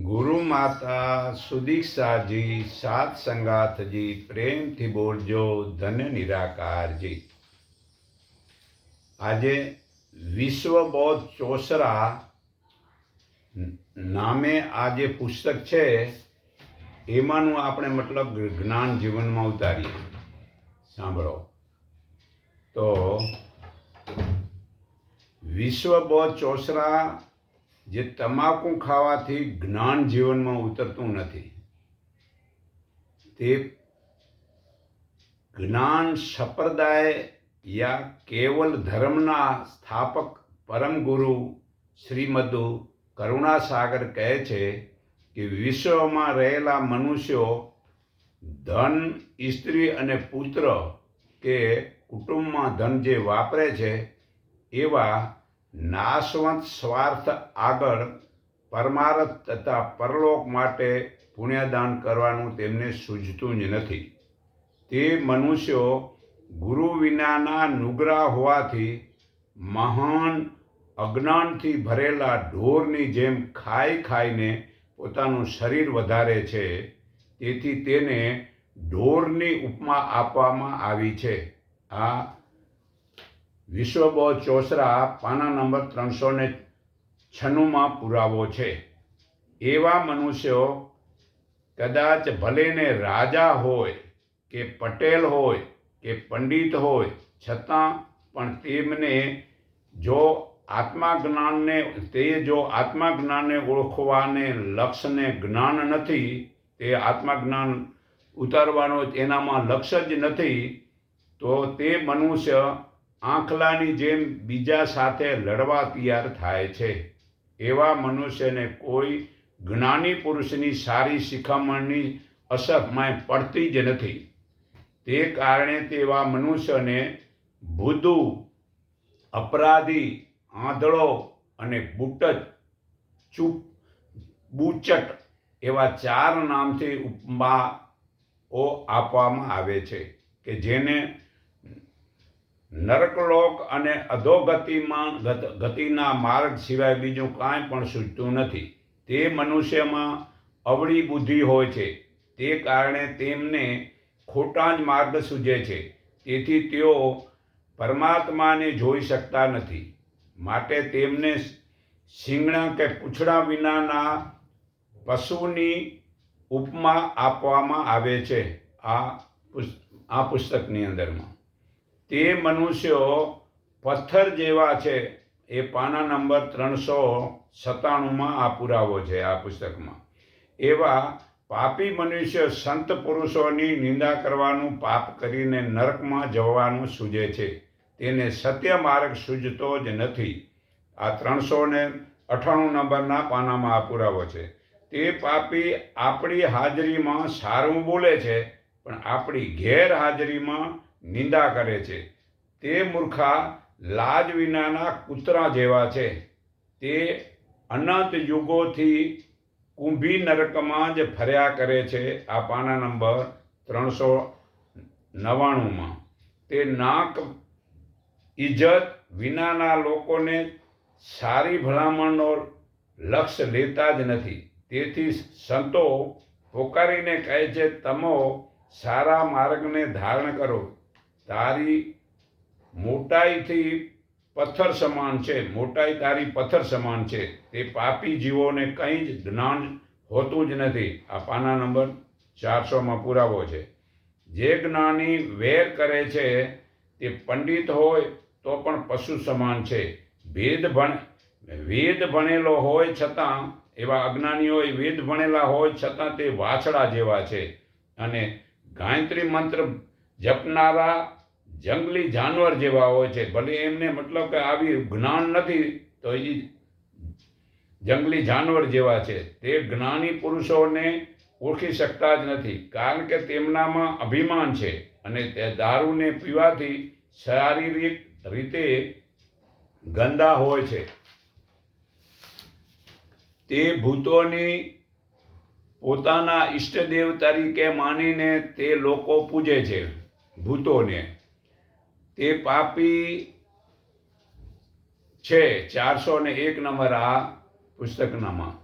ગુરુ માતા સુદીક્ષાજી, સાત સંગાથજી, પ્રેમથી બોલજો ધન્ય નિરાકારજી. આજે વિશ્વ બૌદ્ધ ચોસરા નામે આ જે પુસ્તક છે, એમાંનું આપણે મતલબ જ્ઞાન જીવનમાં ઉતારીએ. સાંભળો. તો વિશ્વ બૌદ્ધ ચોસરા જે તમાકુ ખાવાથી જ્ઞાન જીવનમાં ઉતરતું નથી. તે જ્ઞાન સંપ્રદાય યા કેવલ ધર્મના સ્થાપક પરમ ગુરુ શ્રીમદ કરુણાસાગર કહે છે કે વિશ્વમાં રહેલા મનુષ્યો ધન સ્ત્રી અને પુત્ર કે કુટુંબમાં ધન જે વાપરે છે એવા નાશવંત સ્વાર્થ આગળ પરમારથ તથા પરલોક માટે પુણ્યદાન કરવાનું તેમને સૂઝતું જ નથી. તે મનુષ્યો ગુરુ વિનાના નુગરા હોવાથી મહાન અજ્ઞાનથી ભરેલા ઢોરની જેમ ખાઈ ખાઈને પોતાનું શરીર વધારે છે, તેથી તેને ઢોરની ઉપમા આપવામાં આવી છે. આ વિશ્વ બૌદ્ધ ચોસરા પાના નંબર ત્રણસો ને છન્નુંમાં પુરાવો છે. એવા મનુષ્યો કદાચ ભલેને રાજા હોય કે પટેલ હોય કે પંડિત હોય, છતાં પણ તેમને જો આત્મા જ્ઞાનને, તે જો આત્મા જ્ઞાનને ઓળખવાને લક્ષ્યને જ્ઞાન નથી, તે આત્મા જ્ઞાન ઉતારવાનો એનામાં લક્ષ્ય જ નથી, તો તે મનુષ્ય આંખલાની જેમ બીજા સાથે લડવા તૈયાર થાય છે. એવા મનુષ્યને કોઈ જ્ઞાની પુરુષની સારી શિખામણની અસરમાં પડતી જ નથી. તે કારણે તેવા મનુષ્યને ભૂદુ, અપરાધી, આંધળો અને બુટજ, ચૂપ, બુચટ એવા ચાર નામથી ઉપમાઓ આપવામાં આવે છે કે જેને નરકલોક અને અધોગતિમાં ગત- ગતિના માર્ગ સિવાય બીજું કાંઈ પણ સૂચતું નથી. તે મનુષ્યમાં અવળી બુદ્ધિ હોય છે. તે કારણે તેમને ખોટા જ માર્ગ સૂજે છે. તેથી તેઓ પરમાત્માને જોઈ શકતા નથી. માટે તેમને શિંગણા કે પૂંછડા વિનાના પશુની ઉપમા આપવામાં આવે છે. આ આ પુસ્તકની અંદરમાં. તે મનુષ્યો પથ્થર જેવા છે. એ પાના નંબર ત્રણસો સત્તાણુંમાં આ પુરાવો છે આ પુસ્તકમાં. એવા પાપી મનુષ્ય સંત પુરુષોની નિંદા કરવાનું પાપ કરીને નરકમાં જવાનું સૂજે છે. તેને સત્ય માર્ગ સૂજતો જ નથી. આ ત્રણસો ને અઠ્ઠાણું નંબરના પાનામાં આ પુરાવો છે. તે પાપી આપણી હાજરીમાં સારું બોલે છે, પણ આપણી ગેરહાજરીમાં નિંદા કરે છે. તે મૂર્ખા લાજ વિનાના કૂતરા જેવા છે. તે અનંત યુગોથી કુંભી નરકમાં જ ફર્યા કરે છે આ પાના નંબર ત્રણસો નવ્વાણુંમાં. તે નાક ઇજ્જત વિનાના લોકોને સારી ભલામણનો લક્ષ્ય લેતા જ નથી. તેથી સંતો પોકારીને કહે છે, તમો સારા માર્ગને ધારણ કરો. તારી મોટાઈથી પથ્થર સમાન છે. મોટાઈ તારી પથ્થર સમાન છે. તે પાપી જીવોને કંઈ જ જ્ઞાન હોતું જ નથી. આ પાના નંબર ચારસોમાં પુરાવો છે. જે જ્ઞાની વેર કરે છે, તે પંડિત હોય તો પણ પશુ સમાન છે. ભેદ ભણ, વેદ ભણેલો હોય છતાં, એવા અજ્ઞાનીઓ વેદ ભણેલા હોય છતાં તે વાછડા જેવા છે. અને ગાયત્રી મંત્ર જપનારા જંગલી જાનવર જેવા હોય છે. ભલે એમને મતલબ કે આવી જ્ઞાન નથી, તો એ જંગલી જાનવર જેવા છે. તે જ્ઞાની પુરુષોને ઓળખી શકતા જ નથી. કારણ કે તેમનામાં અભિમાન છે અને તે દારૂને પીવાથી શારીરિક રીતે ગંદા હોય છે. તે ભૂતોની પોતાના ઈષ્ટદેવ તરીકે માનીને તે લોકો પૂજે છે. ભૂતોને તે પાપી છે ચારસો ને એક નંબર આ પુસ્તકનામાં.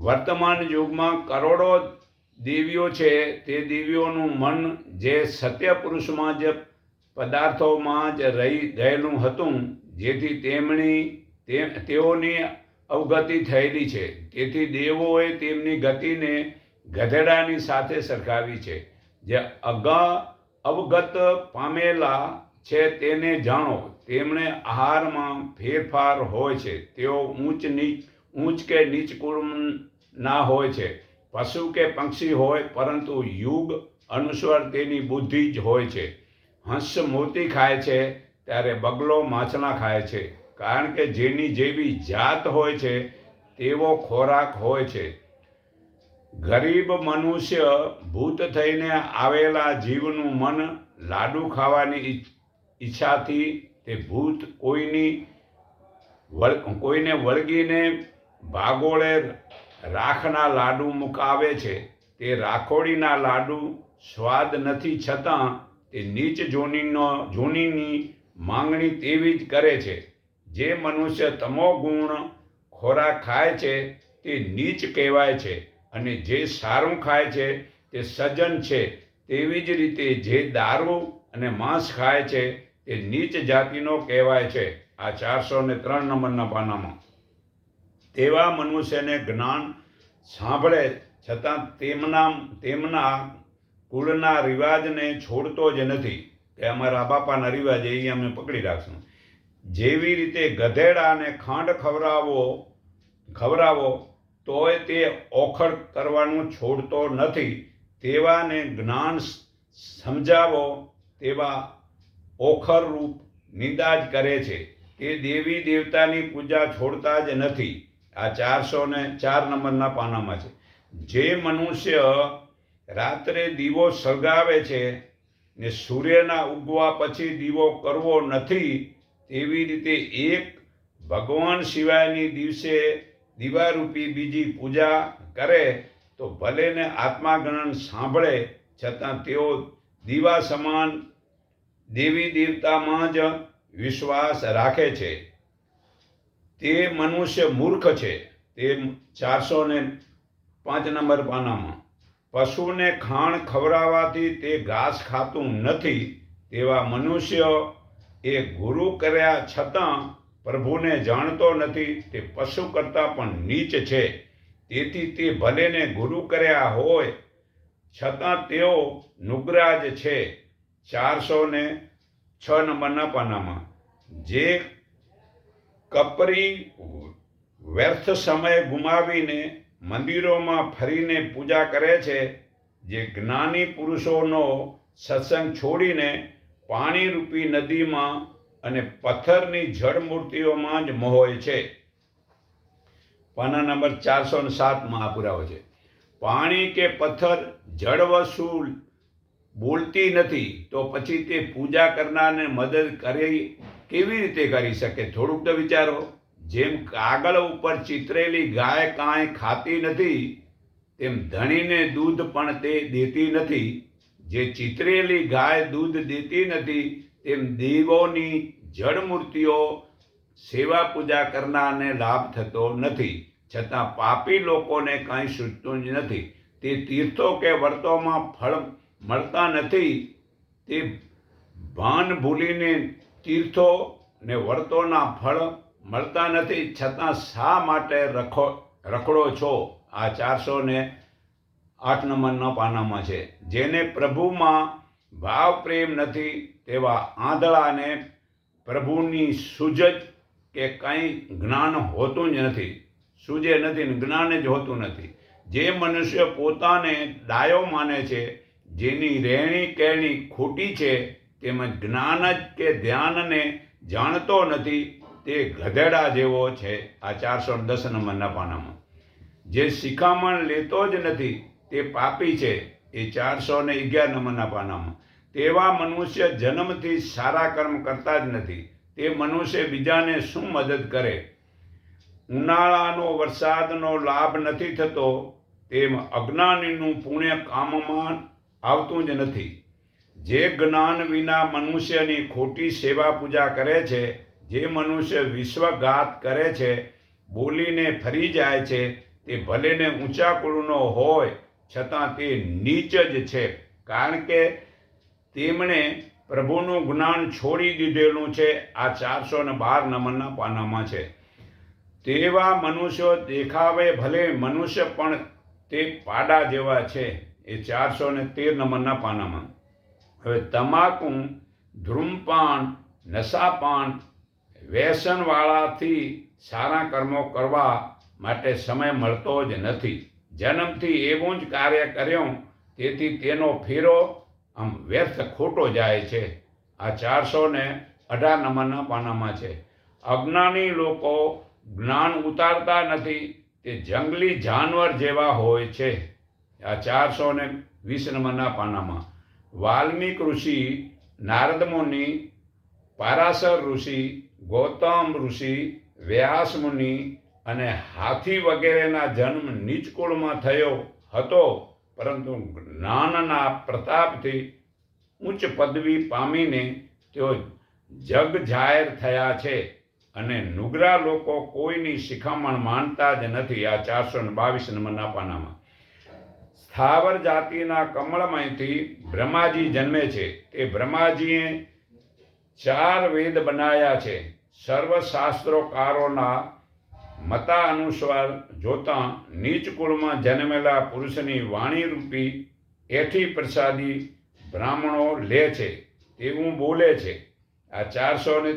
વર્તમાન યુગમાં કરોડો દેવીઓ છે, તે દેવીઓનું મન જે સત્ય પુરુષમાં જે પદાર્થોમાં જ રહી ગયેલું હતું, જેથી તેમની તેઓની અવગતિ થયેલી છે. તેથી દેવોએ તેમની ગતિને ગધેડાની સાથે સરખાવી છે. જે અગા અવગત પામેલા છે તેને જાણો, તેમણે આહારમાં ફેરફાર હોય છે, તેઓ ઊંચ નીચ, ઊંચ કે નીચ કુળના હોય છે, પશુ કે પક્ષી હોય, પરંતુ યુગ અનુસાર તેની બુદ્ધિ જ હોય છે. હંસ મોતી ખાય છે, ત્યારે બગલો માછલા ખાય છે, કારણ કે જેની જેવી જાત હોય છે, તેવો ખોરાક હોય છે. ગરીબ મનુષ્ય ભૂત થઈને આવેલા જીવનું મન લાડુ ખાવાની ઈચ્છ- ઈચ્છાથી તે ભૂત કોઈની કોઈને વળગીને ભાગોળે રાખના લાડુ મુકાવે છે, તે રાખોડીના લાડુ સ્વાદ નથી છતાં તે નીચ જોનીનો, જોનીની માંગણી તેવી જ કરે છે. જે મનુષ્ય તમો ગુણ ખોરાક ખાય છે, તે નીચ કહેવાય છે અને જે સારું ખાય છે, તે સજ્જન છે. તેવી જ રીતે જે દારૂ અને માંસ ખાય છે તે નીચ જાતિનો કહેવાય છે. આ ચારસો ને ત્રણ નંબરના પાનામાં. તેવા મનુષ્યને જ્ઞાન સાંભળે છતાં તેમના તેમના કુળના રિવાજને છોડતો જ નથી. કે અમારા બાપાના રિવાજ એ અમે પકડી રાખશું. જેવી રીતે ગધેડાને ખાંડ ખવડાવો ખવડાવો, તોય તે ઓખડ કરવાનું છોડતો નથી. તેવાને જ્ઞાન સમજાવો, તેવા ઓખર રૂપ નિંદા જ કરે છે. તે દેવી દેવતાની પૂજા છોડતા જ નથી. આ ચારસો ને ચાર નંબરના પાનામાં છે. જે મનુષ્ય રાત્રે દીવો સળગાવે છે ને સૂર્યના ઉગવા પછી દીવો કરવો નથી, તેવી રીતે એક ભગવાન સિવાયની દિવસે દીવારૂપી બીજી પૂજા કરે, તો ભલે ને આત્માગણન સાંભળે, છતાં તેઓ દીવા સમાન દેવી દેવતામાં જ વિશ્વાસ રાખે છે. તે મનુષ્ય મૂર્ખ છે. તે ચારસો ને પાંચ નંબર પાનામાં. પશુને ખાણ ખવડાવવાથી તે ઘાસ ખાતું નથી તેવા મનુષ્ય એ ગુરુ કર્યા છતાં પ્રભુને જાણતો નથી. તે પશુ કરતાં પણ નીચ છે. તેથી તે ભલેને ગુરુ કર્યા હોય, છતાં તેઓ નુગ્રાજ છે. ચારસો ને છ નંબરના પાનામાં. જે કપરી વ્યર્થ સમય ગુમાવીને મંદિરોમાં ફરીને પૂજા કરે છે, જે જ્ઞાની પુરુષોનો સત્સંગ છોડીને પાણીરૂપી નદીમાં અને પથ્થરની જળ મૂર્તિઓમાં જ મોહોય છે. પાના નંબર ચારસો ને સાતમાં આ પુરાવો છે. પાણી કે પથ્થર, જળ વસૂલ બોલતી નથી, તો પછી તે પૂજા કરનારને મદદ કરી કેવી રીતે કરી શકે? થોડુંક તો વિચારો. જેમ કાગળ ઉપર ચિતરેલી ગાય કાંઈ ખાતી નથી, તેમ ધણીને દૂધ પણ તે દેતી નથી. જે ચિતરેલી ગાય દૂધ દેતી નથી, તેમ દેવોની જળમૂર્તિઓ સેવા પૂજા કરનારને લાભ થતો નથી. છતાં પાપી લોકોને કાંઈ સૂચતું જ નથી. તે તીર્થો કે વર્તોમાં ફળ મળતા નથી તે ભાન ભૂલીને તીર્થો ને વર્તોના ફળ મળતા નથી. છતાં શા માટે રખો, રખડો છો? આ ચારસો ને આઠ નંબરના પાનામાં છે. જેને પ્રભુમાં ભાવ પ્રેમ નથી તેવા આંધળાને પ્રભુની સૂઝ કે કંઈ જ્ઞાન હોતું જ નથી. સૂજે નથી જ્ઞાન જ હોતું નથી. જે મનુષ્ય પોતાને ડાયો માને છે જેની રહેણી કહેણી ખોટી છે તેમજ જ્ઞાન જ કે ધ્યાનને જાણતો નથી, તે ગધેડા જેવો છે આ ચારસો દસ નંબરના પાનામાં જે શિખામણ લેતો જ નથી, તે પાપી છે, એ ચારસો ને અગિયાર નંબરના પાનામાં તેવા મનુષ્ય જન્મથી સારા કર્મ કરતા જ નથી, તે મનુષ્ય બીજાને શું મદદ કરે? ઉનાળાનો વરસાદનો લાભ નથી થતો, તેમ અજ્ઞાનીનું પુણ્ય કામમાં આવતું જ નથી. જે જ્ઞાન વિના મનુષ્યની ખોટી સેવા પૂજા કરે છે, જે મનુષ્ય વિશ્વઘાત કરે છે, બોલીને ફરી જાય છે, તે ભલેને ઊંચા કુળનો હોય, છતાં તે નીચ જ છે. કારણ કે તેમણે પ્રભુનું જ્ઞાન છોડી દીધેલું છે, આ ચારસો ને બાર નંબરના પાનામાં છે. તેવા મનુષ્યો દેખાવે ભલે મનુષ્ય પણ તે પાડા જેવા છે. એ ચારસો ને તેર નંબરના પાનામાં. હવે તમાકુ ધૂમ્રપાન નશાપાન, વ્યસનવાળાથી સારા કર્મો કરવા માટે સમય મળતો જ નથી. જન્મથી એવું જ કાર્ય કર્યું, તેથી તેનો ફેરો આમ વ્યર્થ ખોટો જાય છે. આ ચારસો ને અઢાર નંબરના પાનામાં છે. અજ્ઞાની લોકો જ્ઞાન ઉતારતા નથી, તે જંગલી જાનવર જેવા હોય છે. આ ચારસો ને વીસ નંબરના પાનામાં. વાલ્મીક ઋષિ, નારદ મુનિ, પારાસર ઋષિ, ગૌતમ ઋષિ, વ્યાસ મુનિ અને હાથી વગેરેના જન્મ નીચકુળમાં થયો હતો. પરંતુ જ્ઞાનના પ્રતાપથી ઉચ્ચ પદવી પામીને તેઓ જગ જાહેર થયા છે અને નુગરા લોકો કોઈની શિખામણ માનતા જ નથી આ ચારસો ને બાવીસ નંબરના પાનામાં. સ્થાવર જાતિના કમળમાંથી બ્રહ્માજી જન્મે છે. તે બ્રહ્માજીએ ચાર વેદ બનાવ્યા છે. સર્વશાસ્ત્રોકારોના મતા અનુસાર જોતા નીચ કુળમાં જન્મેલા પુરુષની વાણી રૂપી એઠી પ્રસાદી બ્રાહ્મણો લે છે તેવું બોલે છે. આ ચારસો ને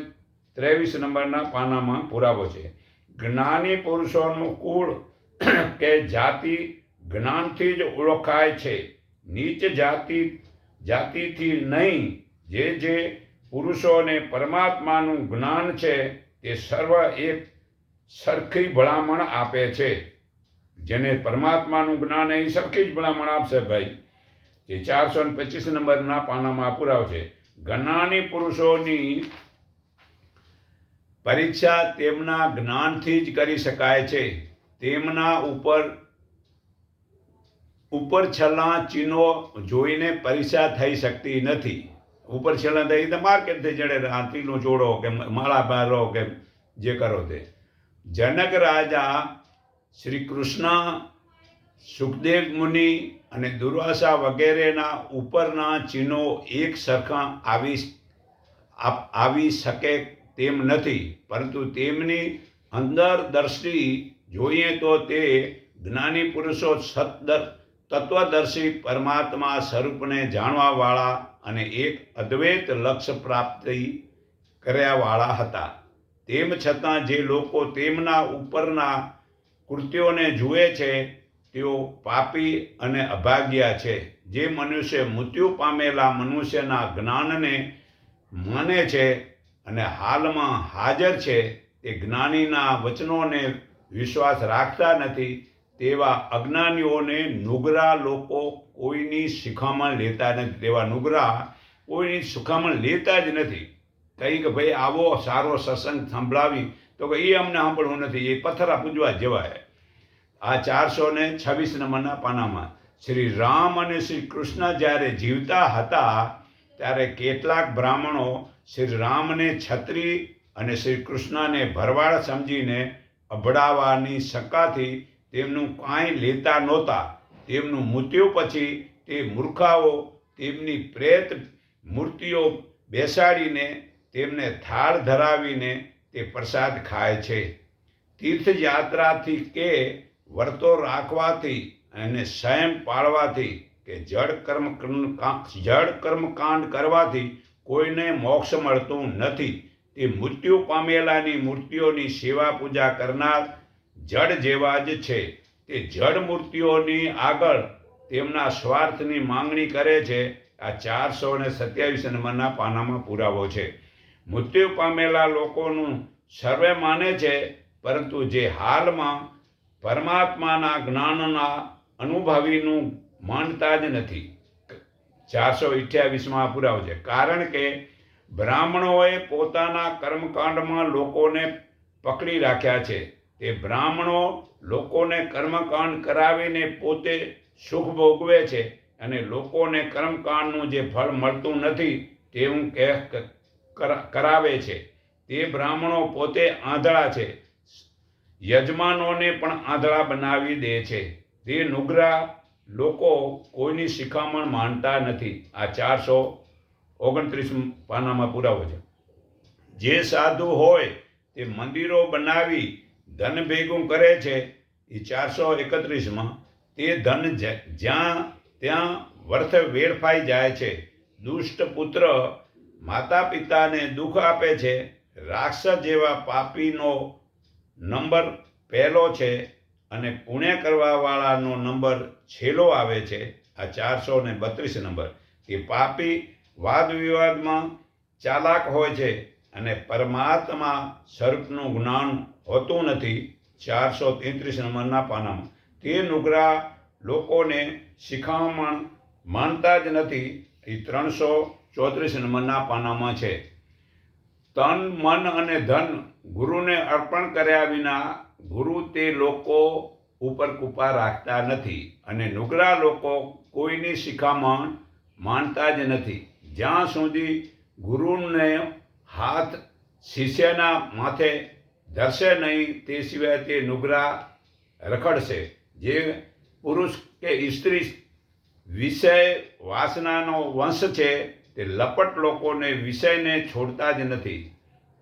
ત્રેવીસ નંબરના પાનામાં પુરાવો છે. જ્ઞાની પુરુષોનું કુળ કે જાતિ જ્ઞાનથી જ ઓળખાય છે. નીચ જાતિ, જાતિથી નહીં, જે જે પુરુષોને પરમાત્માનું જ્ઞાન છે, તે સર્વ એક સરખી ભલામણ આપે છે. જેને પરમાત્માનું જ્ઞાન એ સરખી જ ભલામણ આપશે ભાઈ. તે ચારસો ને પચીસ નંબરના પાનામાં પુરાવશે જ્ઞાની પુરુષોની પરીક્ષા તેમના જ્ઞાનથી જ કરી શકાય છે. તેમના ઉપર ઉપર છેલ્લા ચિહ્નો જોઈને પરીક્ષા થઈ શકતી નથી. ઉપર છેલ્લા થઈ તો માર્કેટથી જડે હાથીનો જોડો કે માળા બારો કે જે કરો તે. જનક રાજા શ્રી કૃષ્ણ, સુખદેવ મુનિ અને દુર્વાસા વગેરેના ઉપરના ચિહ્નો એક સરખા આવી આવી શકે તેમ નથી. પરંતુ તેમની અંદર દ્રષ્ટિ જોઈએ તો તે જ્ઞાની પુરુષો સત્દર તત્વદર્શી પરમાત્મા સ્વરૂપને જાણવાવાળા અને એક અદ્વૈત લક્ષ્ય પ્રાપ્તિ કર્યાવાળા હતા. તેમ છતાં જે લોકો તેમના ઉપરના કૃત્યોને જુએ છે, તેઓ પાપી અને અભાગ્યા છે. જે મનુષ્ય મૃત્યુ પામેલા મનુષ્યના જ્ઞાનને માને છે અને હાલમાં હાજર છે, તે જ્ઞાનીના વચનોને વિશ્વાસ રાખતા નથી તેવા અજ્ઞાનીઓને નુગરા લોકો કોઈની શિખામણ લેતા નથી. તેવા નુગરા કોઈની શિખામણ લેતા જ નથી. કહી કે ભાઈ આવો, સારો સત્સંગ સંભળાવી. તો કે એ અમને સાંભળવું નથી. એ પથરા પૂજવા જેવાય. આ ચારસો ને છવ્વીસ નંબરના પાનામાં શ્રી રામ અને શ્રી કૃષ્ણ જ્યારે જીવતા હતા, ત્યારે કેટલાક બ્રાહ્મણો શ્રી રામને છત્રી અને શ્રી કૃષ્ણને ભરવાડ સમજીને અભડાવવાની શંકાથી તેમનું કાંઈ લેતા નહોતા. તેમનું મૃત્યુ પછી તે મૂર્ખાઓ તેમની પ્રેત મૂર્તિઓ બેસાડીને તેમને થાળ ધરાવીને તે પ્રસાદ ખાય છે. તીર્થયાત્રાથી કે વર્તો રાખવાથી અને સંયમ પાળવાથી કે જળ કર્મ જળ કર્મકાંડ કરવાથી કોઈને મોક્ષ મળતું નથી. તે મૃત્યુ પામેલાની મૂર્તિઓની સેવા પૂજા કરનાર જડ જેવા જ છે તે જડ મૂર્તિઓની આગળ તેમના સ્વાર્થની માંગણી કરે છે. આ ચારસો ને સત્યાવીસ નંબરના પાનામાં પુરાવો છે. મૃત્યુ પામેલા લોકોનું સર્વે માને છે, પરંતુ જે હાલમાં પરમાત્માના જ્ઞાનના અનુભવીનું માનતા જ નથી. ચારસો અઠ્યાવીસમાં પુરાવો છે. કારણ કે બ્રાહ્મણોએ પોતાના કર્મકાંડમાં લોકોને પકડી રાખ્યા છે. તે બ્રાહ્મણો લોકોને કર્મકાંડ કરાવીને પોતે સુખ ભોગવે છે અને લોકોને કર્મકાંડનું જે ફળ મળતું નથી તેવું કરા- કરાવે છે. તે બ્રાહ્મણો પોતે આંધળા છે. યજમાનોને પણ આંધળા બનાવી દે છે. તે નુગરા લોકો કોઈની શિખામણ માનતા નથી. આ ચારસો ઓગણત્રીસ પાનામાં પુરાવો છે. જે સાધુ હોય તે મંદિરો બનાવી ધન ભેગું કરે છે એ ચારસો એકત્રીસમાં, તે ધન જ્યાં ત્યાં વર્થ વેડફાઈ જાય છે. દુષ્ટ પુત્ર માતા પિતાને દુઃખ આપે છે. રાક્ષસ જેવા પાપીનો નંબર પહેલો છે અને પુણ્ય કરવાવાળાનો નંબર છેલ્લો આવે છે, આ ચારસો ને બત્રીસ નંબર. એ પાપી વાદ વિવાદમાં ચાલાક હોય છે. અને પરમાત્મા સ્વરૂપનું જ્ઞાન હોતું નથી, ચારસો તેત્રીસ નંબરના પાનામાં. તે નુગરા લોકોને શિખામણ માનતા જ નથી, એ ત્રણસો ચોત્રીસ નંબરના પાનામાં છે. તન, મન અને ધન ગુરુને અર્પણ કર્યા વિના ગુરુ તે લોકો ઉપર કૃપા રાખતા નથી અને નુગરા લોકો કોઈની શિખામણ માનતા જ નથી. જ્યાં સુધી ગુરુને હાથ શિષ્યના માથે ધરશે નહીં તે સિવાય તે નુગરા રખડશે. જે પુરુષ કે સ્ત્રી વિષય વાસનાનો વંશ છે, તે લપટ લોકોને વિષયને છોડતા જ નથી.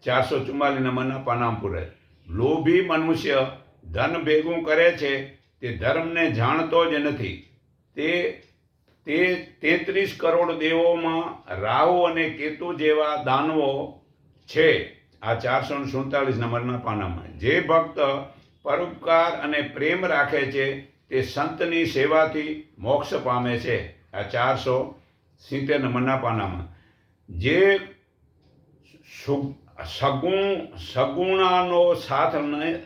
ચારસો ચુમ્માલીસ નંબરના પાનામપુરે લોભી મનુષ્ય ધન ભેગું કરે છે, તે ધર્મને જાણતો જ નથી. તે તે તેત્રીસ કરોડ દેવોમાં રાહુ અને કેતુ જેવા દાનવો છે. આ ચારસો સુડતાલીસ નંબરના પાનામાં. જે ભક્ત પરોપકાર અને પ્રેમ રાખે છે, તે સંતની સેવાથી મોક્ષ પામે છે. આ ચારસો સિત્તેર નંબરના પાનામાં. જે સગુણ, સગુણાનો સાથ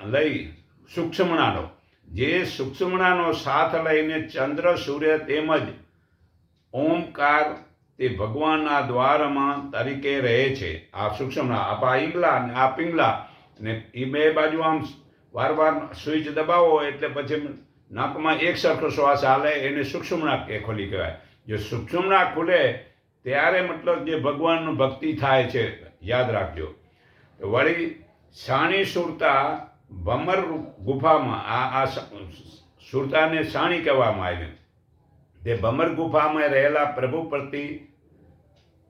લઈ, સૂક્ષ્મણાનો. જે સૂક્ષ્મણાનો સાથ લઈને ચંદ્ર, સૂર્ય તેમજ ઓમકાર તે ભગવાનના દ્વારમાં તરીકે રહે છે. આ સૂક્ષ્મણા આ ઈંગલા અને આ પિંગલા અને એ બે બાજુ આમ વાર વાર સ્વિચ દબાવો એટલે પછી નાકમાં એક સરખો શ્વાસ હાલે, એને સૂક્ષ્મના કે ખોલી કહેવાય. જો સૂક્ષ્મના ખુલે, ત્યારે મતલબ જે ભગવાનનું ભક્તિ થાય છે, યાદ રાખજો. વળી સાણી સુરતા ભમર ગુફામાં, આ આ સુરતાને સાણી કહેવામાં આવી તે ભમર ગુફામાં રહેલા પ્રભુ પ્રતિ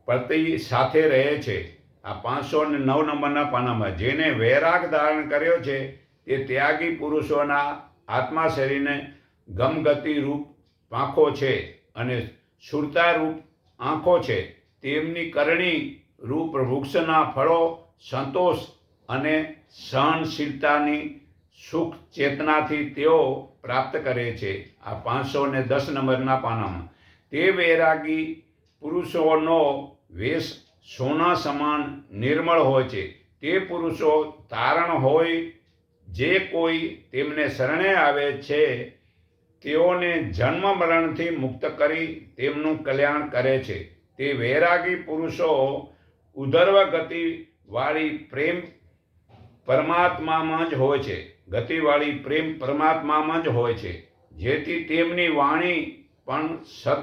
પ્રતિ સાથે રહે છે. આ પાંચસો નવ નંબરના પાનામાં જેને વૈરાગ ધારણ કર્યો છે, તે ત્યાગી પુરુષોના આત્મા શરીરને ગમગતિ રૂપ પાંખો છે અને સુરતા રૂપ આંખો છે. તેમની કરણી રૂપ વૃક્ષના ફળો સંતોષ અને સહનશીલતાની સુખ ચેતનાથી તેઓ પ્રાપ્ત કરે છે. આ પાંચસો ને દસ નંબરના પાનામાં. તે વૈરાગી પુરુષોનો વેશ સોના સમાન નિર્મળ હોય છે. તે પુરુષો તારણ હોય જે કોઈ તેમને શરણે આવે છે, તેઓને જન્મ મરણથી મુક્ત કરી તેમનું કલ્યાણ કરે છે. તે વૈરાગી પુરુષો ઉધર્વ ગતિવાળી પ્રેમ પરમાત્મામાં જ હોય છે. ગતિવાળી પ્રેમ પરમાત્મામાં જ હોય છે. જેથી તેમની વાણી પણ સદ,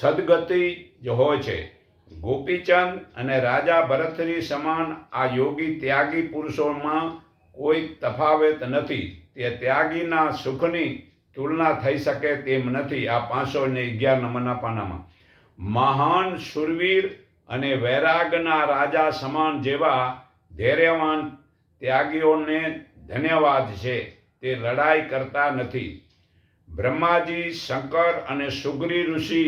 સદગતિ જ હોય છે. ગોપીચંદ અને રાજા ભરતરી સમાન આ યોગી ત્યાગી પુરુષોમાં કોઈ તફાવત નથી. તે ત્યાગીના સુખની તુલના થઈ શકે તેમ નથી આ પાંચસો ને અગિયાર નંબરના પાનામાં. મહાન શુરવીર અને વૈરાગના રાજા સમાન જેવા ધૈર્યવાન ત્યાગીઓને ધન્યવાદ છે, તે લડાઈ કરતા નથી. બ્રહ્માજી, શંકર અને સુગ્રી ઋષિ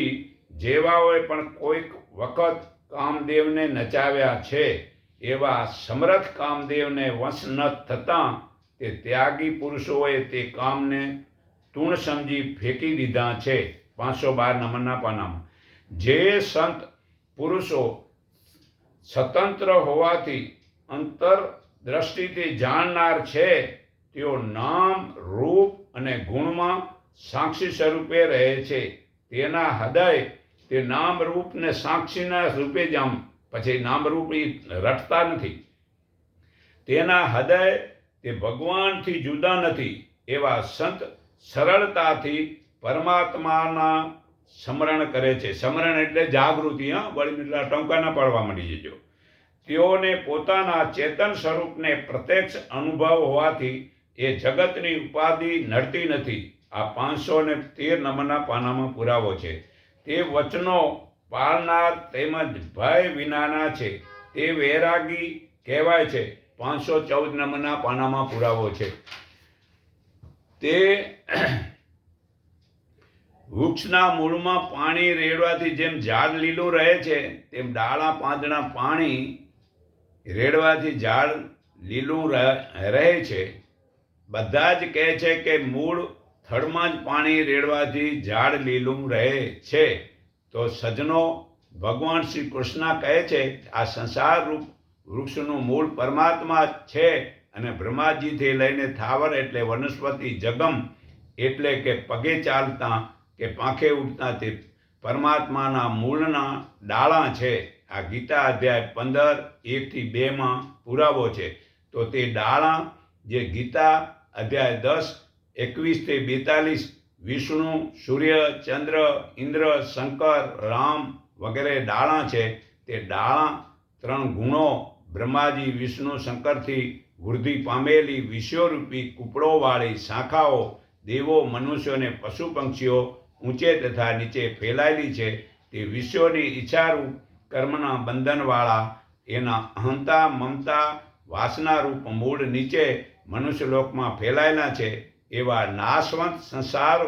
જેવાઓએ પણ કોઈક વખત કામદેવને નચાવ્યા છે, એવા સમર્થ કામદેવને વંશ ન થતાં તે ત્યાગી પુરુષોએ તે કામને તૂણ સમજી ફેંકી દીધા છે. પાંચસો બાર નંબરના પાનામાં. જે સંત પુરુષો સ્વતંત્ર હોવાથી અંતર દ્રષ્ટિથી જાણનાર છે, તેઓ નામ, રૂપ અને ગુણમાં સાક્ષી સ્વરૂપે રહે છે. તેના હૃદય તે નામ રૂપ ને સાક્ષીના રૂપે જ આમ પછી નામ રૂપ એ રટતા નથી. તેના હૃદય તે ભગવાનથી જુદા નથી એવા સંત સરળતાથી પરમાત્માના સ્મરણ કરે છે. સ્મરણ એટલે જાગૃતિ, હા વળી ટંકા ના પાડવા માંડી જજો. તેઓને પોતાના ચેતન સ્વરૂપને પ્રત્યક્ષ અનુભવ હોવાથી એ જગતની ઉપાધિ નડતી નથી. આ પાંચસો ને તેર નંબરના પાનામાં પુરાવો છે. તે વચનો પાળનાર તેમજ ભય વિનાના છે. તે વૈરાગી કહેવાય છે. પાંચસો ચૌદ નંબરના પાનામાં પુરાવો છે. તે વૃક્ષના મૂળમાં પાણી રેડવાથી જેમ ઝાડ લીલું રહે છે, તેમ ડાળા પાંદડા પાણી રેડવાથી ઝાડ લીલું રહે છે. બધા જ કહે છે કે મૂળ થડમાં જ પાણી રેડવાથી ઝાડ લીલું રહે છે. તો સજનો ભગવાન શ્રી કૃષ્ણ કહે છે, આ સંસાર રૂપ વૃક્ષનું મૂળ પરમાત્મા છે અને બ્રહ્માજીથી લઈને થાવર એટલે વનસ્પતિ જગમ એટલે કે પગે ચાલતા કે પાંખે ઉડતા તે પરમાત્માના મૂળના ડાળા છે. આ ગીતા અધ્યાય પંદર, એકથી બેમાં પુરાવો છે. તો તે ડાળા જે ગીતા અધ્યાય દસ, એકવીસથી બેતાલીસ, વિષ્ણુ, સૂર્ય, ચંદ્ર, ઇન્દ્ર, શંકર, રામ વગેરે ડાળા છે. તે ડાળા ત્રણ ગુણો બ્રહ્માજી, વિષ્ણુ, શંકરથી વૃદ્ધિ પામેલી વિશ્વરૂપી કૂપળોવાળી શાખાઓ દેવો મનુષ્યોને પશુ પંક્ષીઓ ઊંચે તથા નીચે ફેલાયેલી છે. તે વિશ્વની ઈચ્છારૂપ કર્મના બંધનવાળા એના અહંતા, મમતા, વાસનારૂપ મૂળ નીચે મનુષ્યલોકમાં ફેલાયેલા છે એવા નાશવંત સંસાર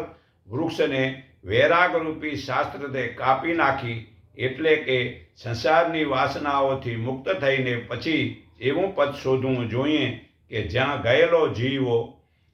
વૃક્ષને વૈરાગરૂપી શાસ્ત્રતે કાપી નાખી એટલે કે સંસારની વાસનાઓથી મુક્ત થઈને પછી એવું પદ શોધવું જોઈએ કે જ્યાં ગયેલો જીવો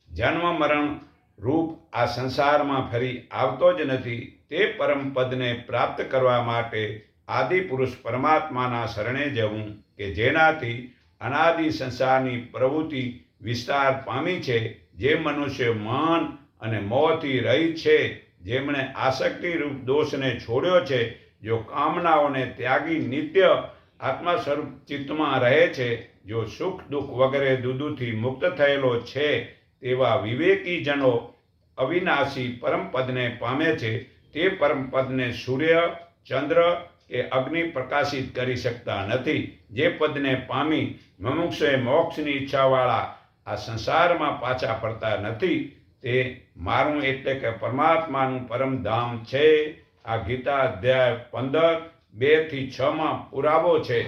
જન્મ, મરણ રૂપ આ સંસારમાં ફરી આવતો જ નથી તે પરમ પદને પ્રાપ્ત કરવા માટે આદિ પુરુષ પરમાત્માના શરણે જવું કે જેનાથી અનાદિ સંસારની પ્રવૃત્તિ વિસ્તાર પામી છે, જે મનુષ્ય મન અને મોહથી રહિત છે, જેમણે આસક્તિરૂપ દોષને છોડ્યો છે, જો કામનાઓને ત્યાગી નિત્ય આત્મા સ્વરૂપ ચિત્તમાં રહે છે, જો સુખ દુઃખ વગેરે દુદુથી મુક્ત થયેલો છે, તેવા વિવેકીજનો અવિનાશી પરમપદને પામે છે, તે પરમપદને સૂર્ય, ચંદ્ર કે અગ્નિ પ્રકાશિત કરી શકતા નથી. જે પદને પામી મનુષ્ય મોક્ષની ઈચ્છાવાળા આ સંસારમાં પાછા પડતા નથી, તે મારું એટલે કે પરમાત્માનું પરમધામ છે. આ ગીતા અધ્યાય પંદર, બેથી છ માં પુરાવો છે.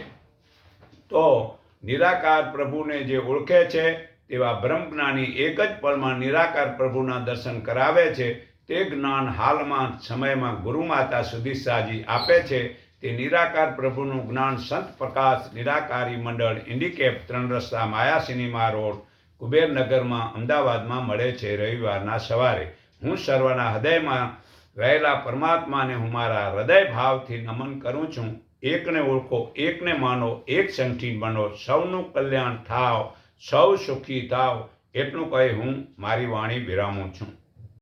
તો નિરાકાર પ્રભુને જે ઓળખે છે, તેવા બ્રહ્મજ્ઞાની એક જ પળમાં નિરાકાર પ્રભુના દર્શન કરાવે છે. તે જ્ઞાન હાલમાં સમયમાં ગુરુમાતા સુધીસાજી આપે છે. તે નિરાકાર પ્રભુનું જ્ઞાન સંત પ્રકાશ નિરાકારી મંડળ ઇન્ડિકેપ ત્રણ રસ્તા માયા સિનેમા રોડ કુબેરનગરમાં અમદાવાદમાં મળે છે રવિવારના સવારે. હું સર્વના હૃદયમાં રહેલા પરમાત્માને હું મારા હૃદય ભાવથી નમન કરું છું. એકને ઓળખો, એકને માનો, એક સંઠી બનો, સૌનું કલ્યાણ થાવ, સૌ સુખી થાવ, એટલું કહી હું મારી વાણી વિરામું છું.